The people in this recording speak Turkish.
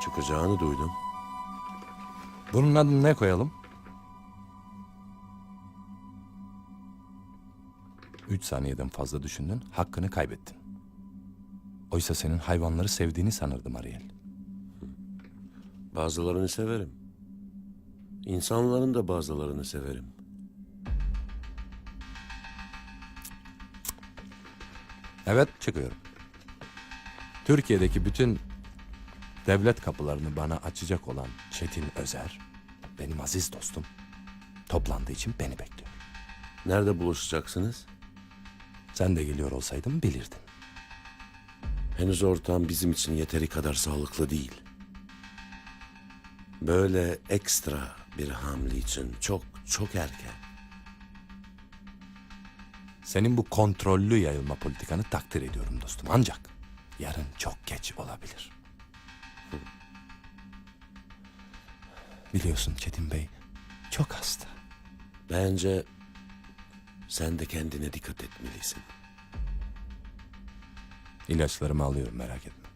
çıkacağını duydum. Bunun adını ne koyalım? Üç saniyeden fazla düşündün, hakkını kaybettin. Oysa senin hayvanları sevdiğini sanırdım Ariel. Bazılarını severim. İnsanların da bazılarını severim. Evet, çıkıyorum. Türkiye'deki bütün devlet kapılarını bana açacak olan Çetin Özer, benim aziz dostum, toplandığı için beni bekliyor. Nerede buluşacaksınız? Sen de geliyor olsaydın bilirdin. Henüz ortam bizim için yeteri kadar sağlıklı değil. Böyle ekstra bir hamle için çok çok erken. Senin bu kontrollü yayılma politikanı takdir ediyorum dostum. Ancak yarın çok geç olabilir. Biliyorsun Çetin Bey çok hasta. Bence sen de kendine dikkat etmelisin. İlaçlarımı alıyorum merak etme.